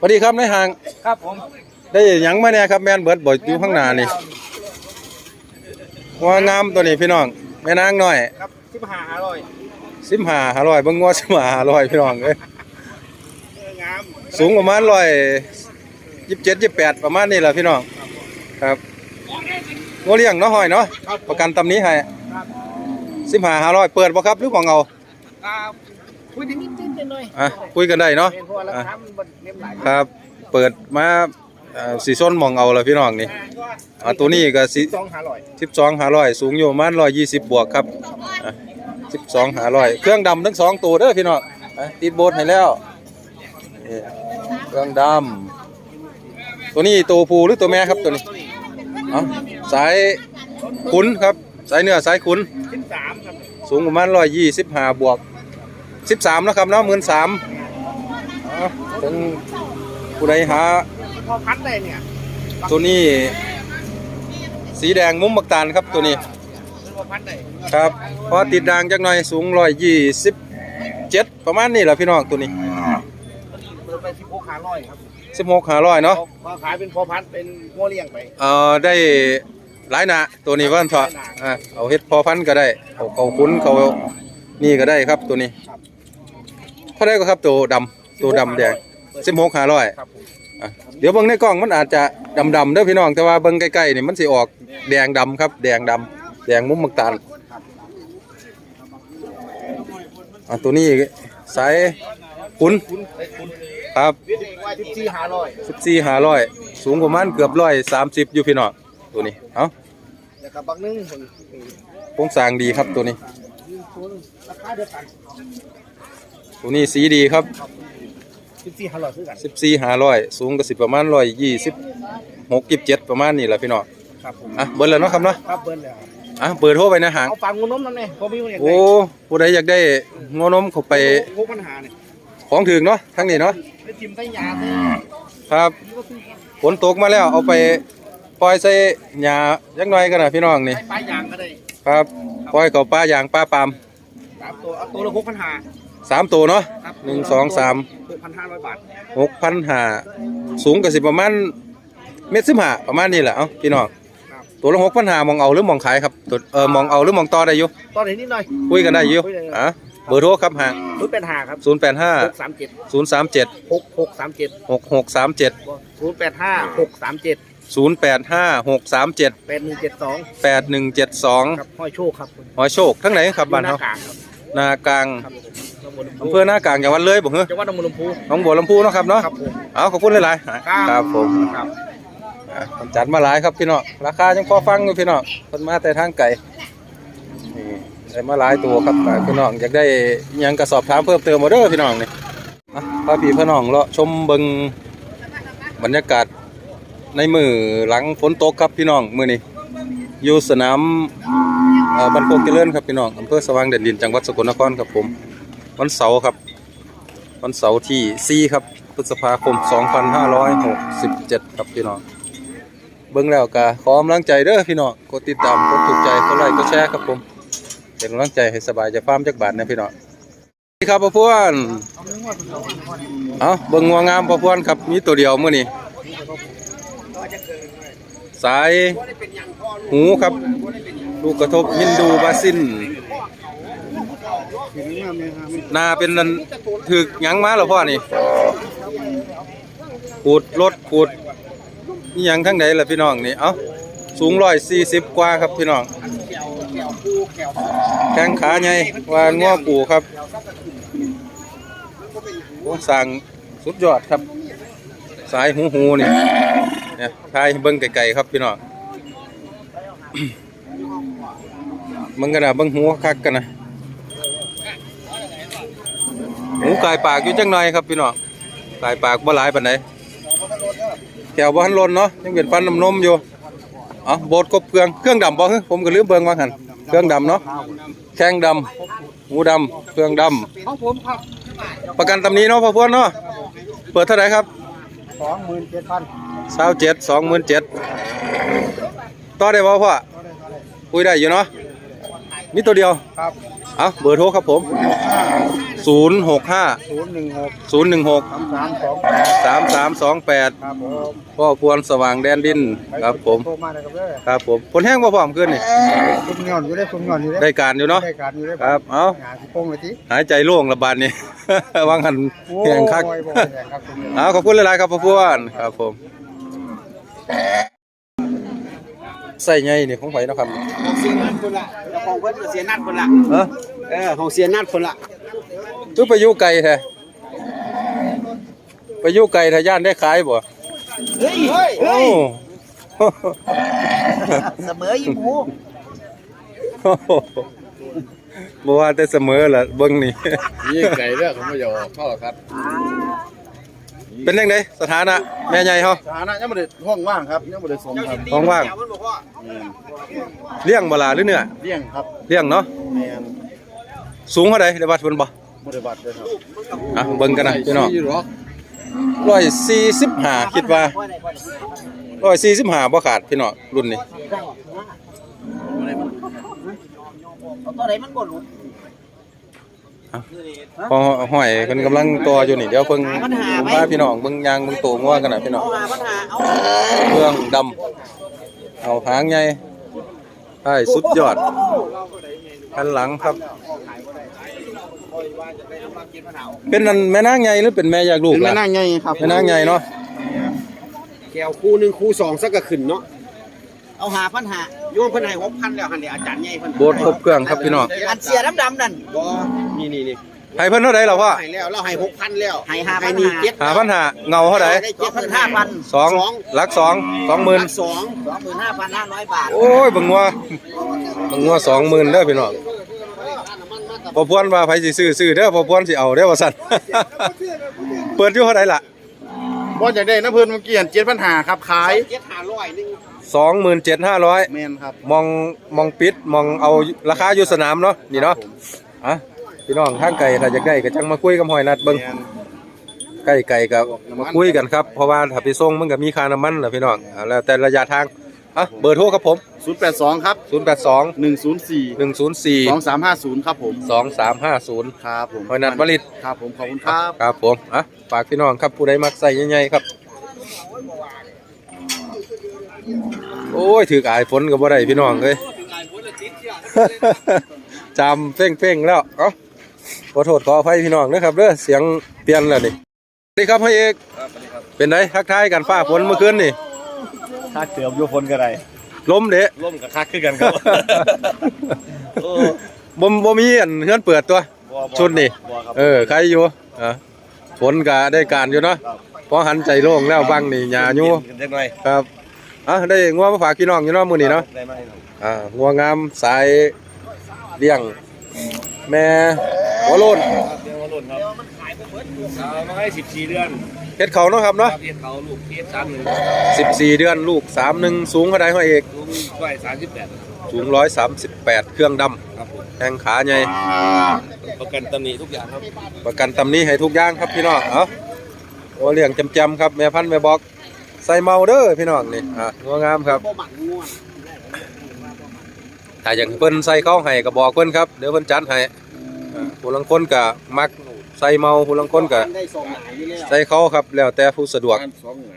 สวัสดีครับนายห่าง ครับผมได้หยังมาเนี่ยครับแม่นเบิดบ่อยู่ข้างหน้านี่งัวงามตัวนี้พี่น้องแม่นางน้อยครับที่มหาอร่อยสิบห้าห้าร้อยเบิ่งงัวสิบห้าห้าร้อยพี่น้องเอ้ยเอองามสูงประมาณร้อยยี่สิบเจ็ดยี่สิบแปดประมาณนี้แหละพี่น้องครับงัวเลี้ยงเนาะห้อยเนาะประกันตำนี้ให้ครับสิบห้าห้าร้อยเปิดบ่ครับหรือของเอาครับ คุยนิดนิดหน่อยอะคุยกันได้เนาะเป็นเพราะว่าราอะคามันเน็มหลายครับ เปิดมาเอ่อสีส้นมองเอาเลยพี่น้องนี่อ่าตัวนี้ก็สิสองหาอร่อยสิบสองหาร้อยสูงอยู่ประมาณร้อยยี่สิบบวกครับสิบสองหาร้อยเครื่องดำทั้งสองตัวเด้อพี่น้องอะติดโบสให้แล้วนี่เครื่องดำตัวนี้ตัวผู้หรือตัวแม่ครับตัวนี้เอาสายขุนครับ สายเนื้อสายขุน สิบสามครับ สูงประมาณร้อยยี่สิบห้าบวก สิบสามแล้วครับเนาะหมื่นสามถึงผู้ใดหาพอพัดได้เนี่ยตัวนี้ สีแดงมุมมักตาลครับตัวนี้เป็นพอพัดได้ครับพอติดด่างจักหน่อยสูงร้อยยี่สิบเจ็ดประมาณนี้แหละพี่น้องตัวนี้เปิดไปสิบหกหาอร่อยครับสิบหกหาร้อยเนาะพอขายเป็นพอพัดเป็นงัวเลี้ยงไปเอ่อได้หลายหนาตัวนี้ว่าเถอะอะเอาเฮ็ดพอพันธุ์ก็ได้เอาเขาคุ้นเขานี่ก็ได้ครับตัวนี้ เท่าไรก็ครับตัวดำตัวดำแดงสิบหกหาร้อยครับผมอะเดี๋ยวเบิ่งในกล้องมันอาจจะดำดำๆเด้อพี่น้องแต่ว่าเบิ่งใกล้ๆนี่มันสิออกแดงดำครับ แดงดำแดงมุมมักตาลอะตัวนี้สายขุนคุณไอ้คุณครับสิบสี่หาอร่อยสิบสี่หาร้อยสูงประมาณเกือบร้อยสามสิบอยู่พี่น้องตัวนี้เอ้าแล้วก็บักนึงคนโครงสร้างดีครับตัวนี้ราคาเดียวกัน ตัวนี้สีดีครับสิบสี่หาอร่อยคือกันสิบสี่หาร้อยสูงก็สิประมาณร้อยยี่สิบหกยี่สิบเจ็ดประมาณนี้แหละพี่น้องครับผมอะเบอร์แล้วเนาะครับเนาะครับเบิ้ลแล้วอะเบอร์โทรไปนะหางเอาฟังงูนมนั่นเองพอมีคนอยากโอ้ผู้ใดอยากได้งอนมเข้าไปพวกปัญหาเนี่ยของถึงเนาะทั้งนี้เนาะไปจิ้มใส่ยาใส่ครับฝนตกมาแล้วเอาไปปล่อยใส่หญ้าจักหน่อยกันนะพี่น้องนี่ใส่ปลายยางก็ได้ครับปล่อยเข้าป่าอย่างป่าปามสามตัวเอาตัวละหกพันห้า สามตัวเนาะครับหนึ่งสองสามหกพันห้าร้อยบาทหกพันห้าสูงก็สิประมาณเมตรสิบห้าประมาณนี้แหละเอ้าพี่น้องครับตัวละหกพันห้ามองเอาหรือมองขายครับตัวเออมองเอาหรือมองต่อได้อยู่ตอนนี้นิดหน่อยคุยกันได้อยู่อะเบอร์โทรครับห่างศูนย์แปดห้าครับศูนย์แปดห้าหกสามเจ็ดศูนย์สามเจ็ดหกหกสามเจ็ดหกหกสามเจ็ดศูนย์แปดห้าหกสามเจ็ดศูนย์แปดห้าหกสามเจ็ดแปดหนึ่งเจ็ดสองแปดหนึ่งเจ็ดสองครับห้อยโชคครับหอยโชคทั้งไหนครับบ้านหน้าเขากลางครับนากลาง ครับตำบลลำพูอำเภอหน้ากลางจังหวัดเลยบอกเหรอจังหวัดหนองบัวลำพูหน้องบัวลำพูเนาะครับเนาะครับผมเอาขอบคุณหลายๆครับผมครับอะผมจัดมาหลายครับพี่น้องราคายังพอฟังอยู่พี่น้องคนมาแต่ทางไก่นี่ได้มาหลายตัวครับอะพี่น้องอยากได้อิหยังกระสอบถามเพิ่มเติมมาเด้อพี่น้องนี่อะพาพี่พี่น้องเลาะชมเบิงบรรยากาศในมือหลังฝนตกครับพี่น้องมือนี้อยู่สนามเอ่อบันโคกเจริญครับพี่น้องอำเภอสว่างแดนดินจังหวัดสกลนครครับผม วันเสาร์ครับ วันเสาร์ที่ 4 ครับ พฤษภาคม 2567 ครับพี่น้องเบิ่งแล้วก็ขอกำลังใจเด้อพี่น้องกดติดตามกดถูกใจกดไลค์กดแชร์ครับผมเป็นกำลังใจให้สบายใจฟาร์มจักบาทนะพี่น้องสวัสดีครับพ่อพวนเอาเบิ่งงัวงามพ่อพวนครับมีตัวเดียวเมื้อนี้สายหูครับ ลูกกระทบฮินดูบาซิน นาเป็นนันถึกยังมาเหรอพ่อนี่ขูดรถขูดนี่ยังทั้งใดล่ะพี่น้องนี่ เอ้าสูงร้อยสี่สิบกว่าครับพี่น้องแข้งขาใหญ่วานง้อปูครับสั่งสุดยอดครับ สายหูหูนี่เนี่ยทายเบิ้งไกลๆครับพี่น้องมึงกันนะเบิ้งหูคักกันนะ หูกายปากอยู่จังหน่อยครับพี่น้องกายปากบ่หลายปานใดแถวบ้านลนเนาะยังเป็นฟันน้ำนมอยู่เอ๋อโบดกบเครื่องเครื่องดำบ่ฮึผมก็ลืมเบิ่งว่าหั่นเครื่องดำเนาะแข้งดำหูดำเครื่องดของผมครับำประกันตำนี้เนาะพ่อพวนเนาะเปิดเท่าไหร่ครับสองหมื่นเจ็ดพัน27 27ต่อได้บ่พ่อคุยได้อยู่เนาะมีตัวเดียวครับ เอาเบอร์โทรครับผม085ศูนย์หกห้าศูนย์หนึ่งหกศูนย์หนึ่งหกสามสามสองแปดสามสามสองแปดครับผมพ่อพวนสว่างแดนดินครับผม โทรมาเลยครับเด้อครับผมผลแห้งบ่พร้อมขึ้นนี่คุมเงินอยู่ได้คุมเงินอยู่ได้ได้การอยู่เนาะ ได้การอยู่ได้ครับเอาหาสิโป้งเลยทีหายใจโล่งระบาดนี่ วางหันโอ้แข่งคักบ่อยบ่อยแข่งครับคุมเงินเอาขอบคุณหลายๆครับพ่อพวนครับผมใส่ไงนี่ของไผเนาะครับของ เสียนัดคนละเจ้าของเพิ่นก็เสียนัดคนละเออเออของเสียนัดคนละจุไปอยู่ไกลแท้ไปอยู่ไกลถ้าย่านได้ขายบ่เฮ้ยเฮ้ยโอ้เสมออยู่หมูบ่ว่าแต่เสมอล่ะเบิ่งนี่ ยิ่งไก่เรื่องของไม่ยอมเข้าครับ เป็นจังไดสถานะแม่ใหญ่เฮาฐานะยังไม่ได้ห้องว่างครับยังไม่ได้สมครับของว่างมันบอกว่าเลี้ยงบ่ล่ะหรือเนื้อเลี้ยงครับเลี้ยงเนาะแมนสูงเท่าใดได้วัดเพิ่นบ่บริบัติเลยครับอะเบิ่งกันนะพี่น้องสี่หรอก145คิดว่า145บ่ขาดพี่น้องรุ่นนี้เอาตัวไหนมันบ่รู้ พอห้อยเพิ่นกำลังตัวอยู่นี่เดี๋ยวเพิ่งพาพี่น้องเบิ่งยางเบิ่งโตงัวกันน่ะพี่น้องเอาหาปัญหาเอาเครื่องดำเอาหางใหญ่ใช่สุดยอดคันหลังครับ เป็นนั่นแม่นางใหญ่หรือเป็นแม่อยากลูกเป็นแม่ล่ะนางไงครับแม่นางใหญ่เนาะแก้วคู่หนึ่งคู่สองสักก็ขึ้นเนาะเอาหาปัญหา โยมเพิ่นให้หกพันแล้วหันเดี๋ยวอาจารย์ใหญ่เพิ่นโบสถ์ครบเครื่องครับพี่น้อง อันเสียดำๆนั่นบ่นี่นี่นี่ให้เพิ่นเท่าใดล่ะพ่อให้แล้วเราให้หกพันแล้วให้ห้าพันนี่เจ็ดหาปัญหาเงาเท่าใดได้เจ็ดพันห้าพันสองหลักสองสองหมื่นสองสองหมื่นห้าพันห้าร้อยบาท โอ้ยเบิ่งว่าเบิ่งว่าสองหมื่นเด้อพี่น้องพอพวนว่าไผสิซื้อซื้อเด้อพอพวนสิเอาเด้อว่าซั่นเปิดอยู่เท่าใดล่ะบอลจากได้นะเพื่อนเมื่อกี้เจ็ดปัญหาครับขายเจ็ดห้าร้อย หนึ่ง27,500แมนครับมองมองปิดมองเอาราคาอยู่สนามเนาะนี่เนาะอะพี่น้องทางไก่ถ้าอยากได้ก็จังมาคุยกับหอยนัดเบิ่งแมนใกล้ไก่ก็มาคุยกันครับเพราะว่าถ้าไปส่งมันก็มีค่าน้ำมันนะพี่น้องอ่าแล้วแต่ระยะทางอะเบอร์โทรครับผม ศูนย์แปดสองครับ082 หนึ่งศูนย์สี่สอง104สามห้าศูนย์ครับผม2350 ครับผมหอยนัดวลิต ครับผมขอบคุณครับ ครับผมอะฝากพี่น้องครับผู้ใดมักใส่ใหญ่ๆครับ โอ้ยถือกอายฝนก็บ่ได้พี่น้องเอ้ยจำเพ่งๆแล้วเอ้าขอโทษขออภัยพี่น้องนะครับเด้อเสียงเปลี่ยนแล้วนี่สวัสดีครับพ่อเอกเป็นไงทักทายกันฟ้าฝนเมื่อคืนนี่ค่าเติมอยู่ฝนก็ได้ลมเด้ร่มกับคักคือกันครับบ่บ่มีอันเฮือนเปิดตัวชุดนี่เออใครอยู่อะฝนก็ได้การอยู่เนาะพอหันใจโล่งแล้วบังนี่หญ้าอยู่เล็กน้อยครับ อะได้งัวมาฝากพี่น้องอยู่เนาะมื้อนี้เนาะได้ไหมอ่างัวงามสายเลี้ยง แม่หัวโลนเดี๋ยวมาหล่นครับเอามาให้สิบสี่เดือนเฮ็ดเขาเนาะครับเนาะครับเพียเขาลูกเพียสามหนึ่ง14 เดือนลูก 31 สูงเท่าใดพ่อเอกลุงไหวสามสิบแปดสูง 138 เครื่องดำครับผมแข้งขาใหญ่ ประกันตำหนิทุกอย่างครับ ประกันตำนี้ให้ทุกอย่างครับพี่น้อง เอ้าโอเลี้ยงจำๆครับ แม่พันธุ์แม่บอก ใส่เมาเด้อพี่น้องนี่อะงัวงามครับถ้าอยากเพิ่นใส่เข้าให้ก็บอกเพิ่นครับเดี๋ยวเพิ่นจัดให้ผู้ลังคนก็มักใส่เมาผู้ลังคนก็ใส่เข้าครับแล้วแต่ผู้สะดวก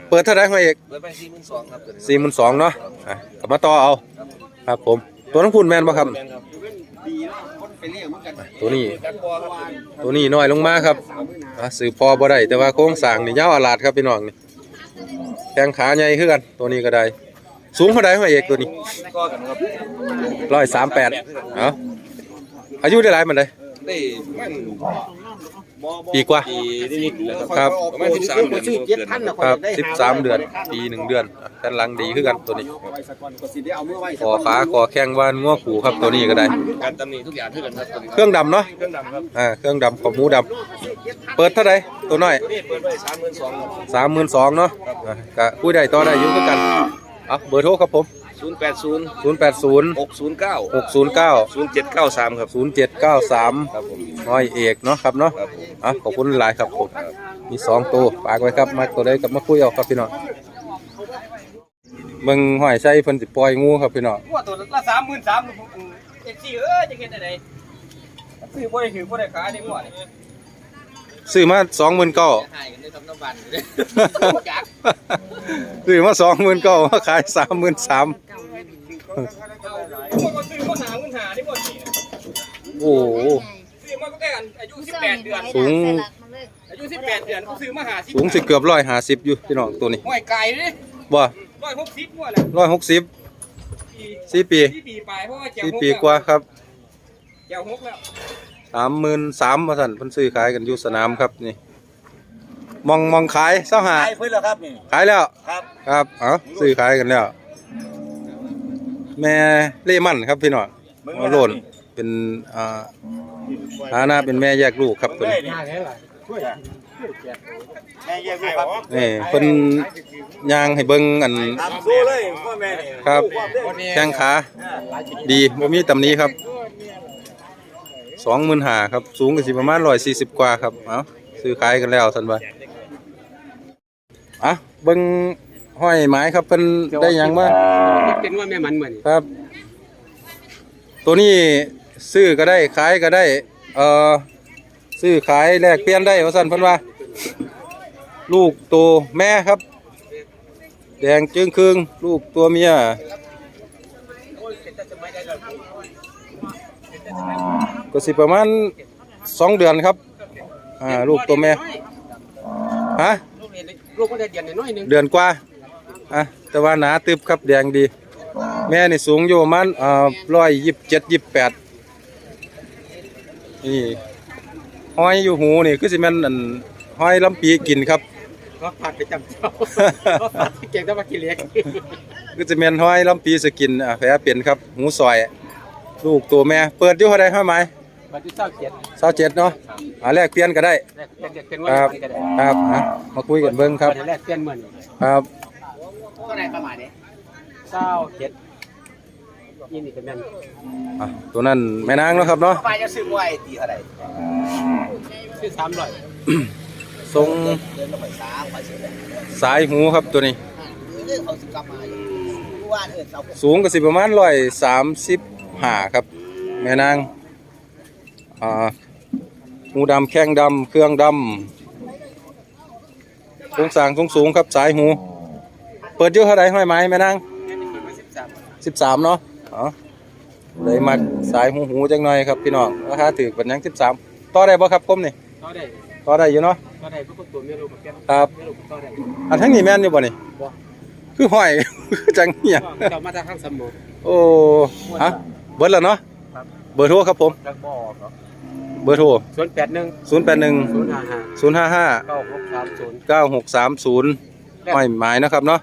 เปิดเท่าไหร่พ่อเอกเปิดไปสี่หมื่นสองครับสี่หมื่นสองเนาะกลับมาต่อเอาครับผมตัวน้องคุณแมนป่ะครับตัวนี้ ตัวนี้น้อยลงมาครับสืบพอบ่ได้แต่ว่าโครงสางนี่ยาวอลาดครับพี่น้องนี่ แข้งขาใหญ่ขึ้นกันตัวนี้ก็ได้ สูงเท่าไดพ่อเอกตัวนี้ก็กันครับร้อยสามแปดเอ้าอายุได้หลายมันเลยได้มัน ปีกว่า ปีนิดๆแล้วครับประมาณสิบสามเดือนชื่อเจ็ดพันนะครับสิบสามเดือน ปีหนึ่งเดือนอะด้านหลังดีคือกันตัวนี้ไว้สักวันก็สิได้เอามือไว้คอขาคอแข้งวานง้อขู่ครับตัวนี้ก็ได้ การตำหนิทุกอย่างเท่ากันครับตัวนี้เครื่องดำเนาะเครื่องดำครับอ่าเครื่องดำขอบหมูดำเปิดเท่าไหร่ตัวน้อยนี่เปิดไว้สามหมื่นสองครับสามหมื่นสองเนาะอะก็คุยได้ต่อได้อยู่คือกันเอาเบอร์โทรครับผม ศูนย์แปดศูนย์ศูนย์แปดศูนย์หกศูนย์เก้าหกศูนย์เก้าศูนย์เจ็ดเก้าสามครับศูนย์เจ็ดเก้าสามครับผมน้อยเอกเนาะครับเนาะครับผมอะขอบคุณหลายครับผมมีสองตัวฝากไว้ครับมาตัวใดกับมาคุยเอาครับพี่น้องเบิ่งห้อยใส่เพิ่นสิปล่อยงูครับพี่น้องว่าตัวละสามหมื่นสามเอ็กซี่เอ้ยจะเห็นอะไรซื้อบ่ได้ถือบ่ได้ขายได้หมดซื้อมาสองหมื่นเก้าถ่ายกันด้วยทำน้ำบันเลยซื้อมาสองหมื่นเก้ามาขายสามหมื่นสาม พวกก็ซื้อมาหาเงินหาได้หมดนี่โอ้โหซื้อมาตั้งแต่อายุ18เดือน สูง อายุ18เดือนเขาซื้อมาหาสูงสิเกือบร้อยห้าสิบอยู่พี่น้องตัวนี้ห้วยไก่ดิบ่ร้อยหกสิบกว่าแหละร้อยหกสิบปีสี่ปีสี่ปีไปเพราะว่าแจวสี่หกปีกว่าครับแจวหกแล้วสามหมื่นสามมาสั่นเพิ่นซื้อขายกันอยู่สนามครับนี่มองมองขายเศร้าหาถ่ายเพื่อนแล้วครับนี่ขายแล้วครับครับเอ๋อซื้อขายกันแล้ว แม่เล่มันครับพี่น้องมาโลนเป็นอ่าฐานะเป็นแม่แยกลูกครับเพิ่นแม่แยกลูกครับนี่เพิ่นย่างให้เบิ่งอันตามสู้เลยพ่อแม่นี่ครับแข้งขาดีบ่มีตำหนี้ครับ25,000ครับ สูงก็สิประมาณ140กว่าครับ เอ้าซื้อขายกันแล้วซั่นว่าอะเบิ่ง ห้อยไม้ครับเพิ่นได้หยังมาเป็นว่าแม่มันเหมือนครับ ตัวนี้ซื้อก็ได้ขายก็ได้ เอ่อซื้อขายแลกเปลี่ยนได้ว่าซั่นเพิ่นว่า ลูกตัวแม่ครับ แดงจึงครึ่งลูกตัวเมียก็สิประมาณสองเดือนครับ อ่า ลูกตัวแม่ ฮะ ลูกเรียนลูกก็ได้เดือนน้อยนึงเดือนกว่า อะแต่ว่าหนาตึบครับแดงดี แม่นี่สูงอยู่ประมาณอ่าร้อยยี่สิบเจ็ดยี่สิบแปดนี่ห้อยอยู่หูนี่คือสิแม่นอันห้อยลำปีกินครับ ก็ผัดไปจำเจ้าก็ผัดเก่งแต่ว่ากินเล็กคือจะแม่นห้อยลำปีสกินอะแผลเป็นครับ หูซอย ลูกตัวแม่ เปิดอยู่เท่าใดห้อยไหมบัตรที่เศร้าเจ็ดเศร้าเจ็ดเนาะอ่าแลกเปลี่ยนก็ได้แรกเด็กเป็นคว่ารับก็ได้ครับอะมาคุยกันเบิ่งครับแรกเปลี่ยนเหมือนครับ ก็ได้ประมาณนี้เศร้าเจ็ดยี่นี่เป็นแม่นอะตัวนั้นแม่นางเนาะครับเนาะไปจะซื้อไว้ตีเท่าไหร่คือสามร้อยทรงเดินลงไปสามไปซื้อเลยสายหูครับตัวนี้เรื่องเขาสิกลับมาอยู่รู้ว่าเออเขาสูงก็สิประมาณร้อยสามสิบห้าครับ แม่นางอ่าหูดำแข้งดำเครื่องดำโครงสร้างสูงสูงๆครับสายหูเปิดอยู่เท่าไรห้อยไม้แม่นางสิบสามเนาะอ๋อเลยมาสายหูหูจังหน่อยครับพี่น้องราคาถือปันยังสิบสามต่อได้บ่ครับก้มนี่ต่อได้ต่อได้อยู่เนาะต่อได้ก็ตัวไม่รู้เหมือนกันครับอันทั้งนี้แม่นอยู่บ่นี่คือห้อยจังเนี่ยจ้มาจากข้างสมุทรโอ้ฮะเบิร์ดแล้วเนาะเบอร์โทรครับผมเบอร์โทร0 8 1 0 8 1 0 5 5 0 5 5 9 6 3 0 9 6 3 0 อ้อยหมายนะครับเนาะ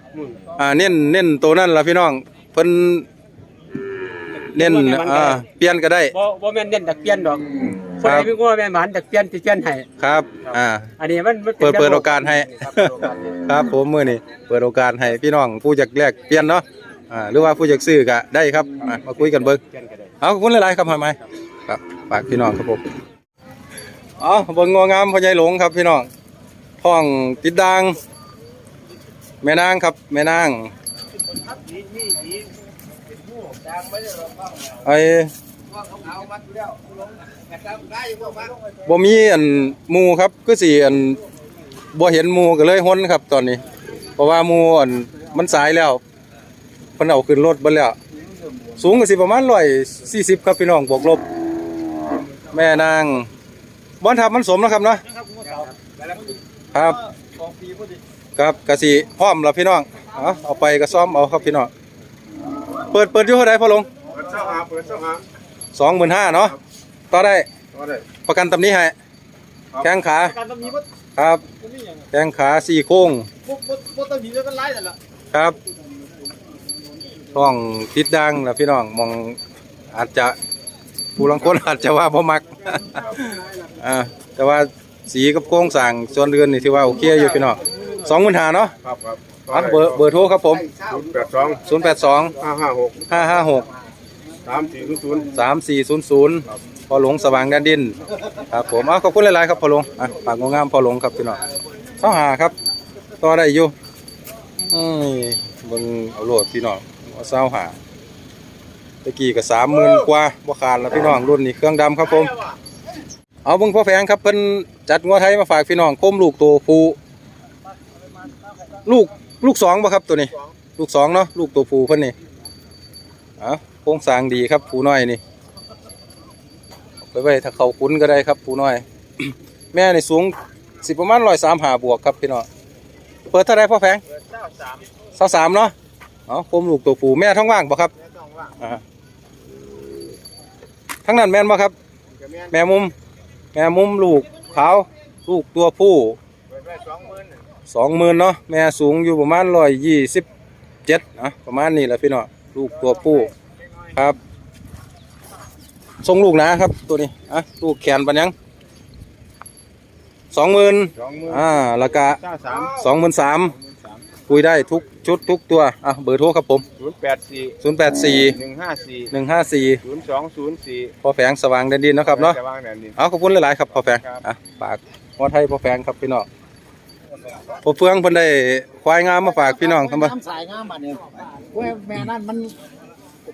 อ่าเน้นเน้นตัวนั่นละพี่น้องเพิ่นเน้นอ่าเปลี่ยนก็ได้บ่บ่แม่นเน้นดักเปลี่ยนดอกคนไหนพี่ง้อแม่หมานดักเปลี่ยนติเปลี่ยนให้ครับอ่าอันนี้มันเปิดเปิดโอกาสให้ครับผมมือนี่เปิดโอกาสให้พี่น้องผู้อยากแลกเปลี่ยนเนาะอ่าหรือว่าผู้อยากซื้อก็ได้ครับมาคุยกันเบิ้งเอาคุณหลายๆครับหอยไม้ครับฝากพี่น้องครับผมอ๋อบนงองามพ่อใหญ่หลงครับพี่น้องท่องติดดัง แม่นางครับ แม่นางไอ้บ่มีอันมูครับคือสิอันบ่เห็นมูก็เลยหนครับตอนนี้ เพราะว่ามูอันมันสายแล้วพิ่นเอาขึ้นรถบิดแล้ว สูงก็สิประมาณร้อยสี่สิบครับพี่น้องบวกลบ แม่นางบอนทับมันสมนะครับเนาะครับ ครับกะสิพร้อมแล้วพี่น้องเอาเอาไปก็ซ่อมเอาครับพี่น้องเปิดเปิดอยู่เท่าไหร่พ่อหลงเปิดเจ้าหาเปิดเจ้าหาสองหมื่นห้าเนาะต่อได้ก็ได้ประกันตำนี้ให้แข้งขาการตำนี้บ่ครับ บ่มีหยังแข้งขาสี่โค้งบ่บ่บ่ตำนี้แล้วก็ไล่นั่นล่ะครับท้องติดดังแล้วพี่น้องมองอาจจะผู้ลังคนอาจจะว่าบ่มักอ่าแต่ว่าสีกับโครงสร้างส่วนเรือนนี่ถือว่าโอเคอยู่พี่น้อง สองหมื่นหาเนาะครับครับอะเบอร์เบอร์โทรครับผม082ศูนย์แปดสอง556ห้าห้าหก3400สามสี่ศูนย์ศูนย์พอหลงสว่างแดนดินครับผมอะขอบคุณหลายๆครับพอหลงอะปากงามพอหลงครับพี่น้องเสาหาครับต่อได้อยู่อืมเบิ่งเอาโลดพี่น้องเอาเสาหาตะกี้ก็สามหมื่นกว่าบ่ขาดแล้วพี่น้องรุ่นนี้เครื่องดำครับผม เอาเบิ่งพ่อแพงครับเพิ่นจัดงัวไทยมาฝากพี่น้องโคมลูกตัวผู้ ลูกลูกสองบ่ครับตัวนี้ ลูกสองเนาะลูกตัวผู้เพิ่นนี่เอาโครงสร้างดีครับผู้น้อยนี่เอาไปไว้ถ้าเขาคุ้นก็ได้ครับผู้น้อย แม่นี่สูงสิประมาณร้อยสามหาบวกครับพี่น้องเปิดเท่าไรพ่อแพงเจ้าสามสาวสามเนาะเอาโคมลูกตัวผู้แม่ท้องว่างบ่ครับแม่ต้องว่าอ่าทั้งนั้นแม่นบ่ครับจะแม่แม่มุม แม่มุมลูกขาวลูกตัวผู้เปิดไว้ สองหมื่นสองหมื่นเนาะแม่สูงอยู่ประมาณร้อยยี่สิบเจ็ดอะประมาณนี้แหละพี่เนาะลูกตัวผู้ครับทรงลูกหนะครับตัวนี้อะลูกแขนปันยังสองหมื่นสองหมื่นอ่าแล้วก็เจ้าสามสองหมื่นสามคุยได้ทุกชุดทุกตัวอะเบอร์โทรครับผมศูนย์แปดสี่ศูนย์แปดสี่หนึ่งห้าสี่หนึ่งห้าสี่ศูนย์สองศูนย์สี่พอแฝงสว่างเด่นดินเนาะครับเนาะจะวางแดนดินเอาขอบคุณหลายๆครับพ่อแฟงครับอะฝากงอไทยพ่อแฟงครับพี่น้อง พ่อเฟืองเพิ่นได้ควายงามมาฝากพี่น้องครับบ่น้ำสายงามบัดนี้กล้วยแม่นั่นมัน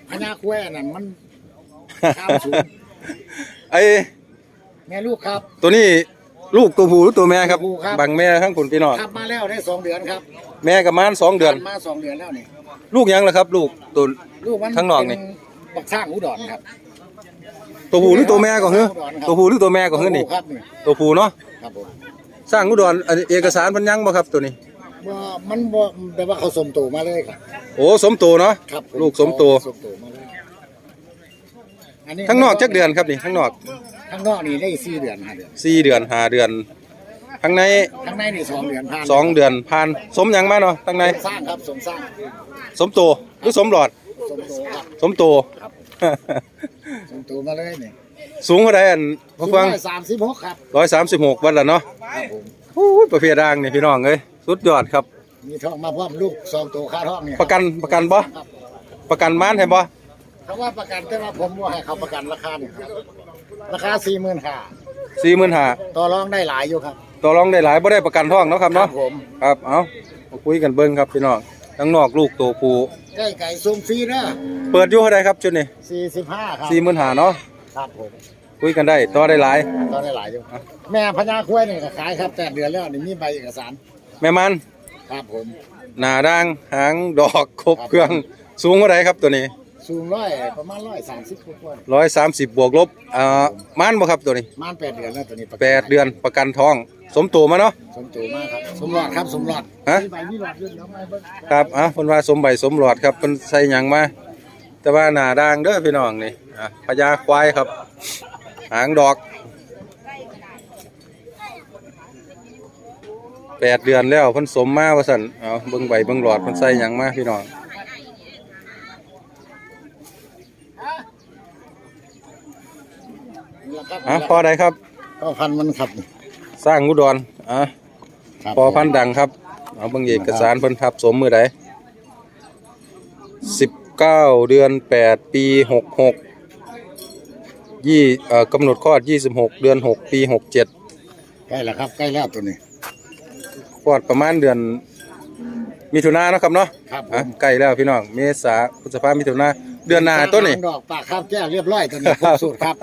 พญากล้วยนั่นมันข้ามสูงไอ้แม่ลูกครับ ตัวนี้ลูกตัวผู้หรือตัวแม่ครับ ตัวผู้ครับ บังแม่ข้างคุณพี่น้องขับมาแล้วได้สองเดือนครับแม่กับมานสองเดือนมาสองเดือนแล้วนี่ลูกยังล่ะครับ ลูกตัว ลูกมันทั้งนอกนี่ เป็บักสร้างอุดรครับ ตัวผู้หรือตัวแม่ก่อนเฮ้อตัวผู้หรือตัวแม่ก่อนเฮ้อนี่ครับนี่ตัวผู้เนาะครับผม สร้างอุดรอันนี้เอกสารเพิ่นยังบ่ครับตัวนี้บ่มันบ่แต่ว่าเขาสมโตมาเลยครับโอ้สมโตเนาะครับผมลูกสมโตสมโตมาเลยอัทั้งนอกจักเดือนครับนี่ทั้งนอกข้างนอกนี่ได้สี่เดือนห้าเดือนสี่เดือนห้าเดือนข้างในข้างในนี่สองเดือนผ่านสองเดือนผ่านสมหยังมาเนาะข้างใน สร้างครับสมสร้างสมโตหรือสมหลอด สมโตครับสมโต ครับ สมโตมาเลยนี่ สูงเท่าไรอันพอฟังสามสิบหกครับร้อยสามสิบหกวันละเนาะครับผมโอ้ยประเภทด่างนี่พี่น้องเอ้ยสุดยอดครับ มีทองมาพร้อมลูกสองตัวค่าทองเนี่ยประกันประกันบ่ครับประกันม้านให้บ่เขาว่าประกันแต่ว่าผมว่าให้เขาประกันราคาเนี่ยครับราคาสี่หมื่นห้าสี่หมื่นห้าต่อรองได้หลายอยู่ครับต่อรองได้หลายบ่ได้ประกันท้องเนาะครับเนาะผมครับเอามาคุยกันเบิ่งครับพี่น้องทั้งนอกลูกตัวผู้ใกล้ไก่ซุ้มฟรีนะเปิดอยู่เท่าไรครับชุดนี้สี่สิบห้าครับสี่หมื่นห้าเนาะ ครับผมคุยกันได้ต่อได้หลายต่อได้หลายอยู่แม่พญาคุ้วยเนี่ยก็ขายครับแปดเดือนแล้วนี่มีใบเอกสารแม่มันครับผมหน้าด่างหางดอกครบเครื่องสูงเท่าไรครับตัวนี้สูงร้อยประมาณร้อยสามสิบกว่าร้อยสามสิบบวกลบอ่าม้านบ่ครับตัวนี้ๆประมาณแปดเดือนแล้วตัวนี้ประกันแปดเดือนประกันท้อง สมตัวมาเนาะสมตัวมากครับ สมหลอดครับสมหลอดฮะ มีใบมีหลอดด้วยแล้วไม่เบิ่งครับอะเพิ่นว่าสมใบสมหลอดครับเพิ่นใส่หยังมา แต่ว่าหน้าด่างเด้อพี่น้องนี่ อะพญาควายครับ หางดอกแปดเดือนแล้วเพิ่นสมมาว่าซั่นเอาเบิ่งใบเบิ่งหลอดเพิ่นใส่หยังมาพี่น้องนี่แหละครับอะพอได้ครับก็พันมันครับ สร้างอุดรอะครับพอพันธุ์ดังครับ เอาเบิ่งเอกสารเพิ่นทับสมมือใด19เดือน8ปี66 ยี่เอ่อกำหนดคลอด 26 เดือน 6 ปี 67ใกล้แล้วครับใกล้แล้วตัวนี้คลอดประมาณเดือนมิถุนายนเนาะครับเนาะครับผอะมใกล้แล้วพี่น้องเมษาพฤษภามิถุนาเดือนหน้าต้นนี่ดอกปากข้าวแก้วเรียบร้อยตัวนี้ครบสูตรครับ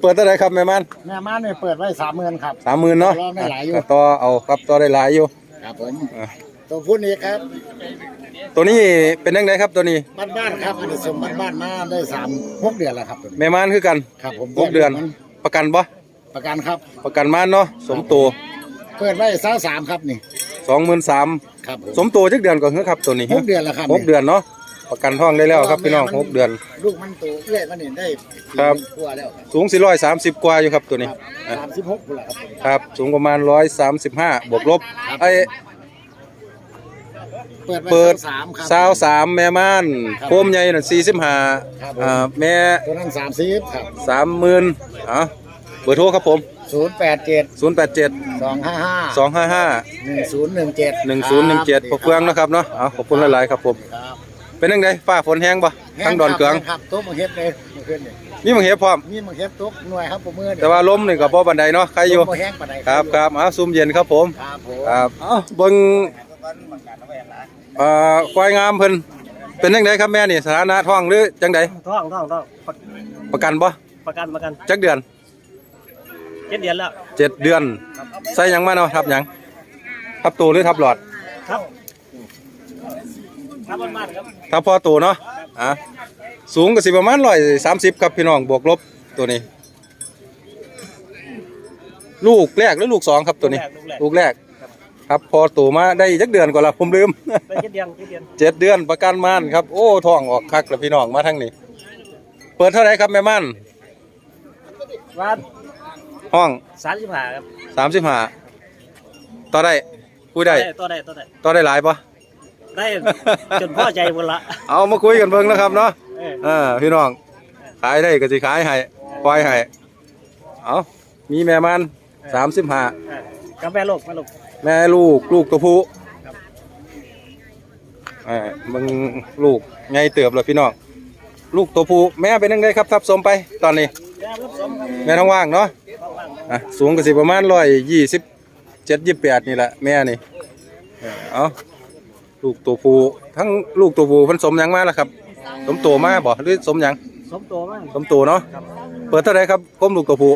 เปิดเท่าไหร่ครับแม่มันแม่ม้าเนี่ยเปิดไว้สามหมื่นครับ30,000เนาะรอบได้หลายอยู่ ก็ต่อเอาครับต่อได้หลายอยู่ ครับผม อะ ตัวพุ่นนี้ครับ ตัวนี้เป็นจังไดครับตัวนี้ บ้านบ้านๆครับอันนี้สมบ้านบ้านๆมาได้สามหกเดือนแล้วครับตัวนี้ แม่มันคือกันครับผม หกเดือน ประกันบ่ประกันครับ ประกันมันเนาะสมตัวเปิดไว้สามสามครับนี่ สองหมื่นสามครับผม สมตัวจักเดือนก่อนครับตัวนี้หกเดือนแล้วครับ หกเดือนเนาะประกันท้องได้แล้วครับพี่น้องหกเดือน ลูกมันโตเอื้อยมันนี่ได้ครับกลัวแล้วครับสูงสี่ร้อยสามสิบกว่าอยู่ครับตัวนี้อะสามสิบหกพุ่นละครับตัวนี้ครับ สูงประมาณร้อยสามสิบห้าบวกลบครับไอ้ เปิดไว้เปิดสามครับ สาวสามแม่ม่านครับโคมใหญ่น่ะสี่สิบห้าครับผมอ่าแม่ตัวนั้นสามสิบครับสามหมื่นอะเบอร์โทรครับผมศูนย์แปดเจ็ดศูนย์แปดเจ็ดสองห้าห้าสองห้าห้าหนึ่งศูนย์หนึ่งเจ็ดหนึ่งศูนย์หนึ่งเจ็ดพอเฟืองนะครับเนาะเอาขอบคุณหลายๆครับผม ครับเป็นยังไงฟ้าฝนแห้งปะทั้งดอนเกลืองครับโต๊ะมังเฮ็ดเลยเมื่อคืนนี่มีมังเห็บพร้อม มีมังเฮ็ดโต๊ะหน่วยครับผมมือนี่แต่ว่าลมนี่ก็พอบันไดเนาะใครอยู่โต๊ะบ่แห้งปานใดครับครับเอาซุ่มเย็นครับผม ครับผม ครับเอาเบิ่ง เอ่อควายงามเพิ่นเป็นจังไดครับแม่นี่สถานะท้องหรือจังไดท้องท้องท้องประประกันบ่ประกันประกันจักเดือนอเจ็ดเดือนแล้วเจ็ดเดือน ใส่หยังมาเนาะทับหยังทับตูหรือทับหลอดครับครับมากครับทับพอตูเนาะอะสูงก็สิประมาณร้อยสามสิบครับพี่น้องบวกลบตัวนี้ ลูกแรกหรือลูกสองครับตัวนี้ ลูกแรก ครับ พอตูมาได้จักเดือนกว่าละผมลืม ไปเจ็ดเดือนเจ็ดเดือนเจ็ดเดือนประกันม่านครับ โอ้ท้องออกคักแล้วพี่น้องมาทั้งนี้ เปิดเท่าไหรครับแม่ม่านว่าห้องสามสิบห้าครับสามสิบห้าต่อได้คุยได้ตัวได้ตัวได้ต่อได้หลายปะได้จนพ่อใจหมดละเอามาคุยกันเบิ่งนะครับเนาะเออเอ่าพี่น้อง ขายได้ก็สิขายให้ปล่อยให้เอามีแม่มันสามสิบห้าเออกับแม่ลูกแม่ลูก แม่ลูกลูกตัวผู้เอ่ามึงลูกไงเติบเลยพี่น้องลูกตัวผู้แม่เป็นยังไงครับทับสมไปตอนนี้ แม่ลูกสมครับแม่ท้องว่างเนาะอะสูงก็สิประมาณร้อยยี่สิบเจ็ดยี่แปดนี่แหละแม่นี่เออเอาลูกตัวผู้ทั้งลูกตัวผู้เพันสมหยังมาแล้วครับ สมตัวมาบ่หรือสมหยังสมตัวมากสมตัวเนาะเปิดเท่าไหรครับก้มลูกตัวผู้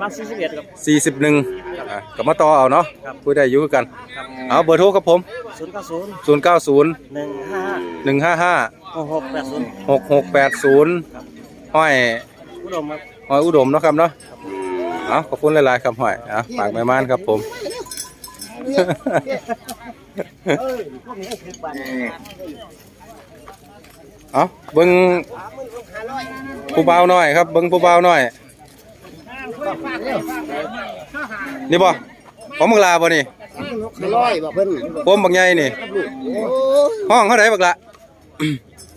มาสี่สิบเอ็ดครับ สี่สิบหนึ่งอะกับมาต่อเอาเนาะครับ คุยได้อยู่คือกัน ครับเอาเบอร์โทรครับผม ศูนย์เก้าศูนย์ศูนย์เก้าศูนย์หนึ่งห้าหนึ่งห้าห้าหกหกแปดศูนย์หกหกแปดศูนย์ห้อยผู้ดมครับ ห้อยอุดมเนาะครับเนาะเอาขอบคุณหลายๆครับห้อยอะฝากแม่ม่านครับผม เอาเบิ้งผู้เบาวหน่อยครับ เบิ้งผู้เบาวหน่อย นี่บ่ของบักลาบ่นี่ร้อยบ่เพิ่นผมบักใหญ่นี่โอ้ยห้องเท่าไหร่บักละ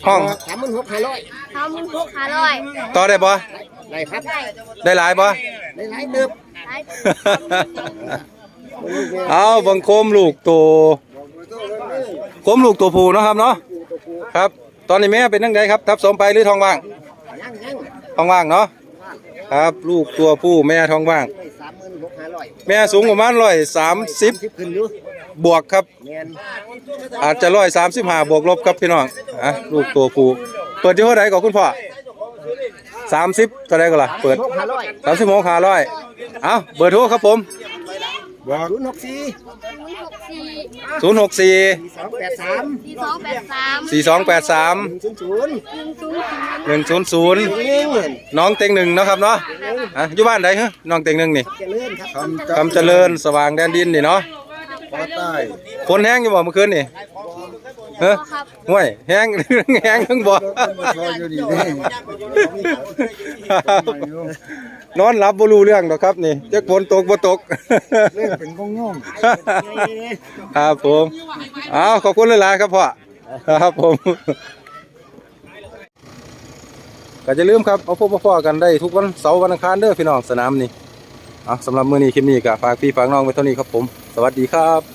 ห้องสามหมื่นหกห้าร้อยทำพวกขาลอยต่อได้บ่ได้ครับ ได้หลายบ่ได้หลายเติบไอ้เอาเบังโคมลูกตัวโคมลูกตัวผู้เนาะครับเนาะครับ ตอนนี้แม่เป็นนังไงครับทับสมไปหรือทองว่างยังยังทองว่างเนาะ ครับ ลูกตัวผู้แม่ท้องว่าง สามหมื่นหกห้าร้อยแม่สูงประมาณร้อยสามสิบสิบขึ้นอยู่บวกครับ แมนอาจจะร้อยสามสิบห้าบวกลบครับพี่น้องอะลูกตัวผู้เปิดที่เท่าไหร่ก่อนคุณพ่อสามสิบเท่าไหร่ก็ล่ะเปิดหกห้าร้อยสามสิบหกห้าร้อยเอาเบอร์โทรครับผม ศูนย์หกสี่หกสี่ศูนย์หกสี่สองแปดสามสี่สองแปดสามสี่สองแปดสามศูนย์ศูนย์หนึ่งศูนย์ศูนย์หนึ่งศูนย์ศูนย์เลี้ยงเหมือนน้องเต็งหนึ่งเนาะครับเนาะอะอยู่บ้านใดฮะน้องเต็งหนึ่งนี่เจริญครับคำเจริญสว่างแดนดินนี่เนาะปอใต้ฝนแห้งอยู่บ่เมื่อคืนนี่ เฮ้ยครับห่วยแห้งแห้งทั้งบ่นอนหลับบ่รู้เรื่องดอกครับนี่จักฝนตกบ่ตกเล่นเป็นกงงงครับผมอ้าวขอบคุณหลายๆครับพ่อครับผมก็จะลืมครับเอาพบมาพ่อกันได้ทุกวันเสาร์วันอังคารเด้อพี่น้องสนามนี่อะสำหรับมื้อนี้คลิปนี้ก็ฝากพี่ฝากน้องไว้เท่านี้ครับผม สวัสดีครับ